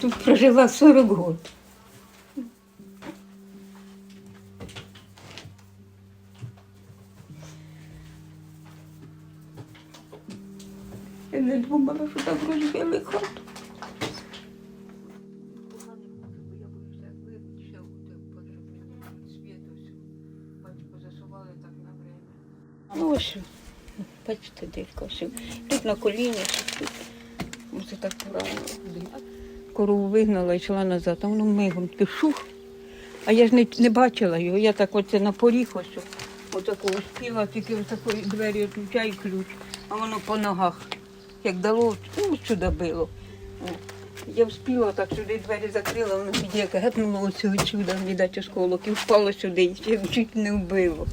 Тут прожила 40 год. Не думала, що так розбили хату. Ну ось, бачите, дирка. ось. Тут на коліні, тут. Ось так поранило. Корову вигнала і йшла назад, а воно мигом такий шух. А я ж не, не бачила його. Я так оце на поріг ось. Отаку успіла, тільки ось такої двері відключаю ключ, а воно по ногах. Як дало, ну, сюди било. Я вспіла так сюди двері закрила, воно тоді як гепнуло оцього чуда, віддать осколок, і впало сюди, і чуть не вбило.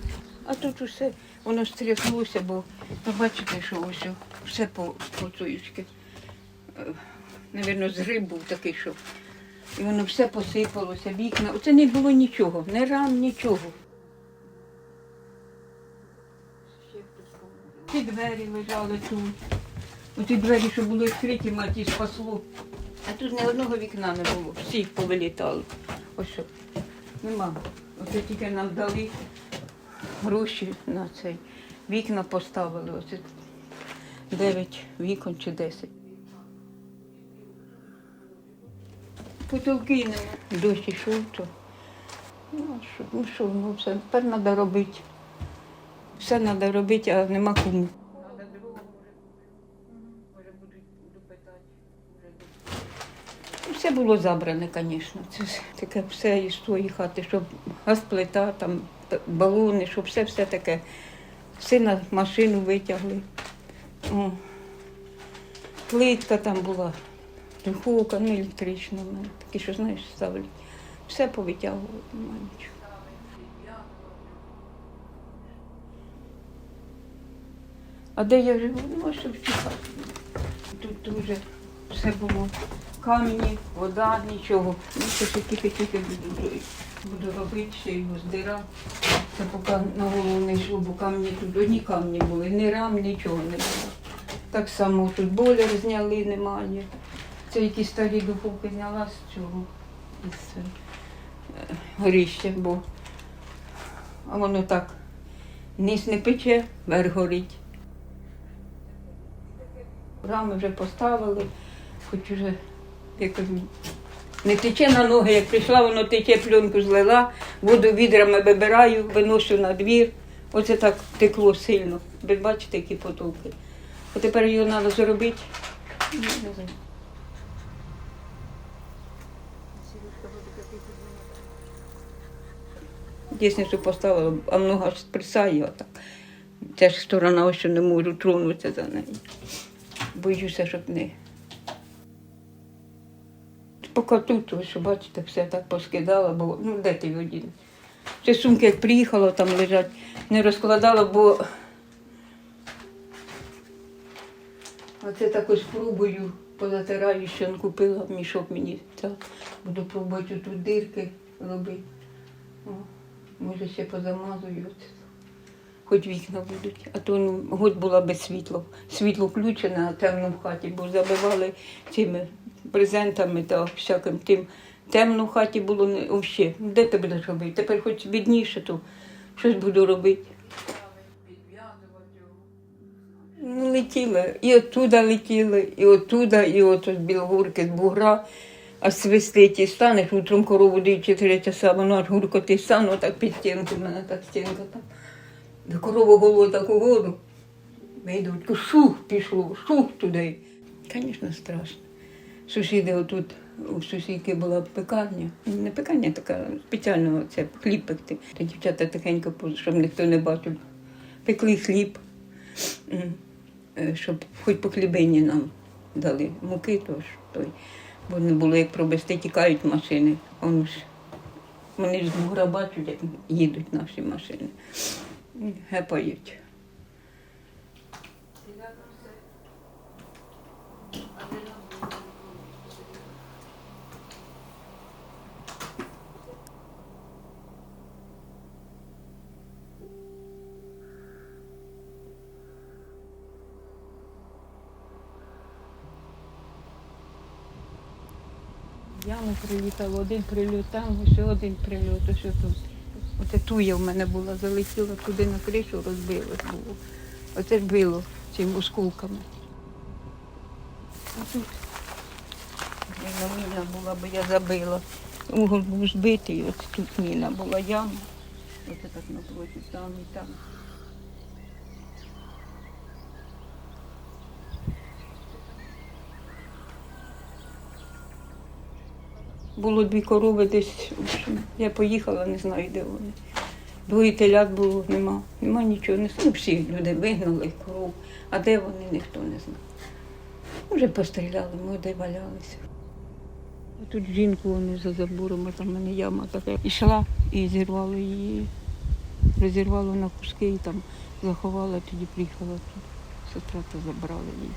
А тут усе, воно стряснулося, бо ви бачите, що ось все по, по цуючки. Навірно, згриб був такий, що. І воно все посипалося, вікна. Оце не було нічого, не рам, нічого. Ці двері лежали тут. Оці двері, що були відкриті, маті спасло. А тут ні одного вікна не було. Всі повилітали. Ось що. Нема. Оце тільки нам дали гроші на цей. Вікна поставили. Оце дев'ять вікон чи десять. Потолки нема. Дощ ішов, то. Ну, що, ну що, ну все, тепер треба робити. Все треба робити, а нема кому. Ну, Все було забране, звісно. Це таке все із тої хати, щоб газплита, там балони, щоб все все таке. Сина машину витягли. О. Плитка там була, духовка, ну електрична, такі, що знаєш, ставлять. Все повитягували, немає нічого. А де я живу? Ну, цій хаті. Тут дуже все було камені, вода, нічого. Ну, це ще тільки-тільки буду, буду робити, ще його здира. Це поки на голову не йшло, бо камні тут одні камні були, ні рам, нічого не було. Так само тут бойлер зняли, немає. Це якісь старі духовки зняла з цього, із е, горіща, бо а воно так низ не пече, верх горить. Рами вже поставили, хоч уже, я кажу, не тече на ноги, як прийшла, воно тече, пленку злила, воду відрами вибираю, виношу на двір. Оце так текло сильно. Ви бачите, які потоки. А тепер його треба зробити. Що поставила, а много сприсає отак. Ця ж сторона, ось що не можу тронутися за неї. Боюся, щоб не. Поки тут, ось, що бачите, все так поскидала, бо ну де ти дінеш? Ще сумки, як приїхала, там лежать, не розкладала, бо оце також пробую, позатираю, що він купила мішок мені. Та, буду пробувати тут дирки робити. О, може ще позамазую. Хоч вікна будуть. А то ну, год була без світла. Світло включене, а темно в хаті, бо забивали цими презентами та всяким тим. Темно в хаті було взагалі. Де ти будеш робити? Тепер хоч бідніше, то щось буду робити. Ну, летіли. І оттуда летіли, і оттуда, і от з Білогорки, з бугра. А свистить і станеш, утром корову дають 4 часа, воно аж гуркотить стану, так під стінку, в мене так стінка там. До корова голову так угору. Вийдуть, шух пішло, шух туди. Звісно, страшно. Сусіди отут, у сусідки була пекарня. Не пекарня така, спеціально це хліб пекти. Та дівчата тихенько, щоб ніхто не бачив. Пекли хліб, е, щоб хоч по хлібині нам дали муки, тож той. Бо не було як пробести, тікають машини. Он ж Вони ж з бугра бачать, як їдуть наші машини. Гепають. Яму прилітало, один прильот там, ще один прильот, ось тут. Оце туя в мене була, залетіла туди на кришу, розбилось було. Оце било цими осколками. А тут міна була, бо я забила. Угол був збитий, ось тут міна була яма. Оце так напроти, там і там. Було дві корови десь. Я поїхала, не знаю, де вони. Двоє телят було, нема. Нема нічого. Не ну, всі люди вигнали коров. А де вони, ніхто не знає. Вже постріляли, ми де валялися. Тут жінку вони за забором, а там в мене яма така. Ішла і зірвало її, розірвало на куски і там заховала, тоді приїхала тут. Сестра то забрала її.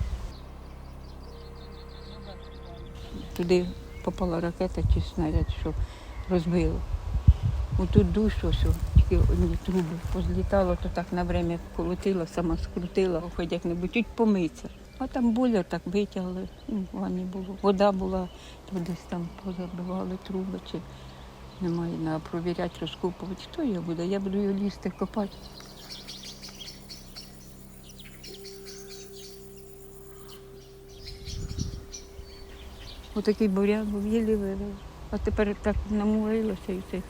Туди попала ракета чи снаряд, що розбило. Отут душ ось, тільки одні труби позлітало, то так на время колотила, сама скрутила, хоч як-небудь чуть помиться. А там бойлер так витягли, ванні було. Вода була, то десь там позабивали труби, чи немає, треба провіряти, розкопувати. Хто його буде? Я буду його лізти, копати. Отакий буряк був, єлі вивели. А тепер так намуилося і це.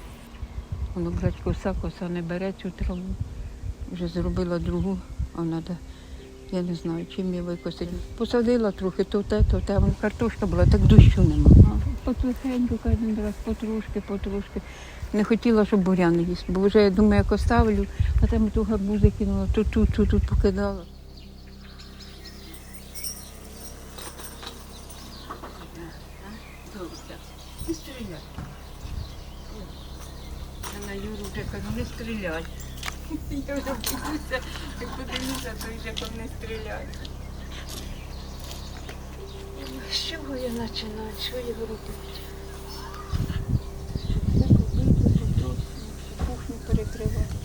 Воно брать коса, коса не бере цю траву. Вже зробила другу, а треба, я не знаю, чим я викосити. Посадила трохи то те, то те. Вон картошка була, так дощу нема. Потихеньку кожен раз, потрошки, потрошки. Не хотіла, щоб бурян їсть, бо вже я думаю, як оставлю, а там ту гарбузи кинула, то тут, тут, тут покидала. Не стріляй. Я на Юру вже кажу, не стріляй. Я вже боюся, як подивлюся, то вже там не стріляй. З чого я починаю? Що я робити? Кухню перекривати.